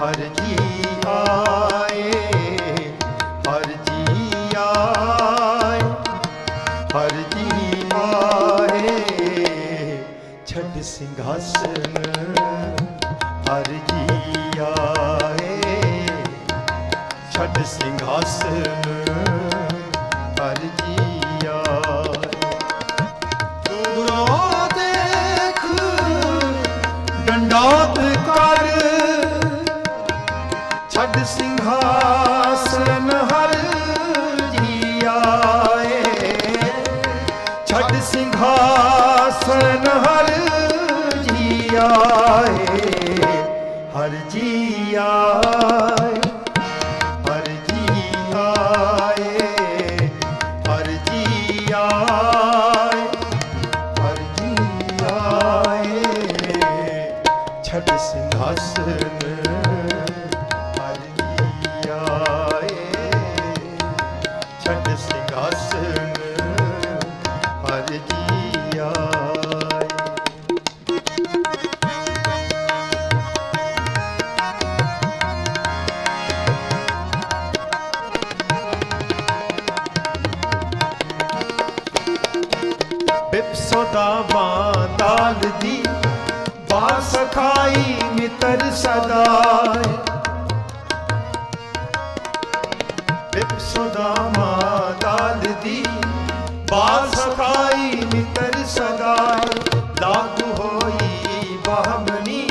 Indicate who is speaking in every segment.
Speaker 1: ਹਰ ਜੀ ਆਏ ਹਰ ਜੀ ਆਏ ਹਰ ਜੀ ਆਏ ਛੱਡ ਸਿੰਘਾਸਨ, ਹਰ ਜੀ ਆਏ ਛੱਡ ਸਿੰਘਾਸਨ। ਛੱਡ ਸਿੰਘਾਸਨ ਹਰ ਜੀ ਬਿਪਸਦਾ ਬਾਦਲ ਦੀ ਬਾਸ ਖਾਈ ਮਿੱਤਰ ਸਦਾਏ ਬਿਪਸਦਾ ਮਾਦਲ ਦੀ ਬਾਸ ਖਾਈ ਮਿੱਤਰ ਸਦਾਏ ਲਾਗੂ ਹੋਈ ਬਹਮਨੀ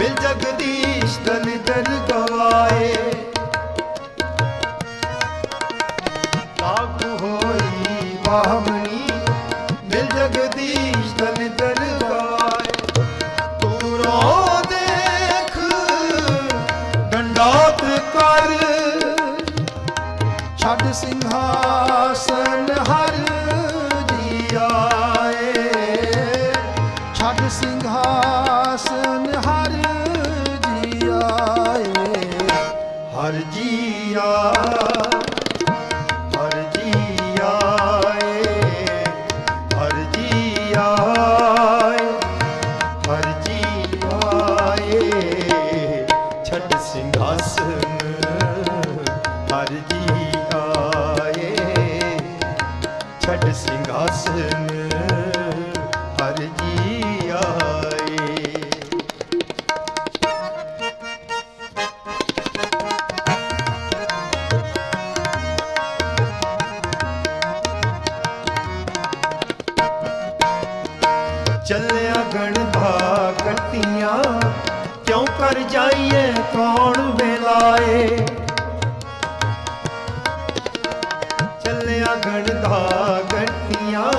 Speaker 1: ਮਿਲ ਜਗਦੀਸ਼ ਦਲ ਦਰ ਗਵਾਏ। ਲਾਗੂ ਹੋਈ ਬਾਹਮਣੀ ਜਗਦੀਸ਼ ਦਲ ਦਰ ਗਾਏ ਦੂਰੋਂ ਦੇਖ, ਡੰਡਾਤ ਕਰ। ਛੱਡ ਸਿੰਘਾਸਨ ਹਰ ਜੀ ਆਏ। ਛੱਡ ਸਿੰਘਾਸਨ ਹਰ ਜੀ ਆਏ। ਹਰ ਜੀ ਆਏ। ਚੱਲਿਆ ਗਣਦਾ ਕੱਟੀਆਂ। ਕਿਉਂ ਕਰ ਜਾਈਏ, ਕੌਣ ਵੇਲਾਏ? ਚੱਲਿਆ ਗਣਦਾ ਗੱਟੀਆਂ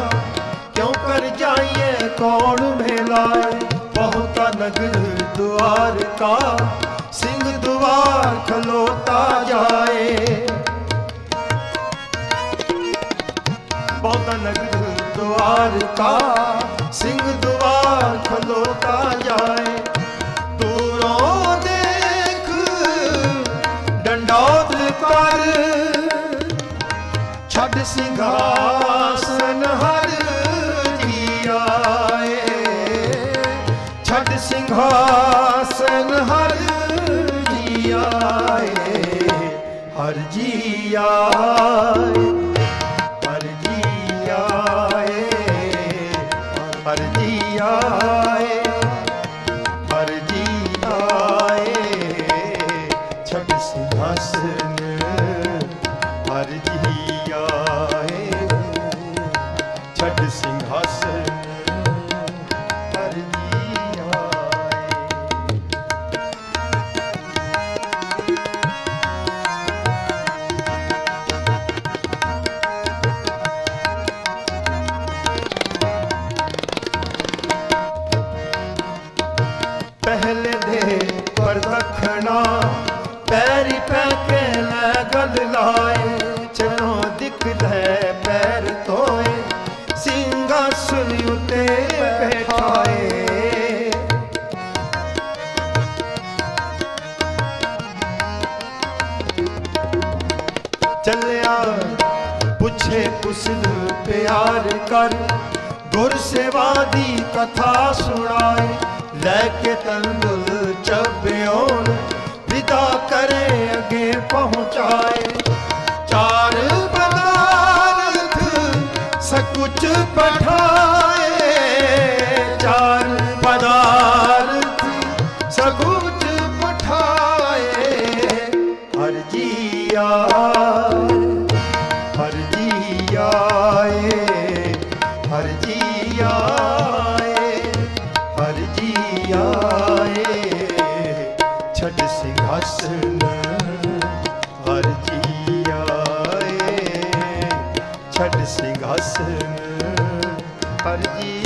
Speaker 1: ਕਿਉਂ ਕਰ ਜਾਈਏ, ਕੌਣ ਵੇਲਾਏ? ਬਹੁਤਾ ਨਗਰ ਦੁਆਰ ਕਾ ਸਿੰਘ ਦੁਆਰ ਖਲੋਤਾ ਜਾਏ। ਬਹੁਤਾ ਨਗਰ ਦੁਆਰ ਕਾ ਸਿੰਘਾਸਨ ਹਰ ਜੀ ਛੱਡ ਸਿੰਘਾਸਨ ਹਰ ਜੀ ਹਰ ਜੀ ਲੈ ਲਾਏ ਚਰੋਂ ਦਿਖਦਾ ਹੈ ਪੈਰ ਧੋਏ, ਸਿੰਘਾਸਨ ਉਤੇ ਬੈਠਾਏ। ਚੱਲਿਆ, ਪੁੱਛੇ ਕੁਸਲ ਪਿਆਰ ਕਰ, ਗੁਰ ਸੇਵਾ ਦੀ ਕਥਾ ਸੁਣਾਏ, ਲੈ ਕੇ ਤੰਦੁਲ ਚੱਬਿਓਨ ਵਿਦਾ ਕਰੇ ਅੱਗੇ ਪਹੁੰਚਾਏ। ਚਾਰ ਪਦਾਰਥ ਸਕੁਚ ਪਠਾਏ। ਚਾਰ ਪਦਾਰਥ ਸਕੁਚ ਪਠਾਏ। ਹਰ ਜੀਆ ਸਿੰਘਾਸਨ ਹਰ ਜੀ ਆਏ ਛੱਡ ਸਿੰਘਾਸਨ
Speaker 2: ਹਰ ਜੀ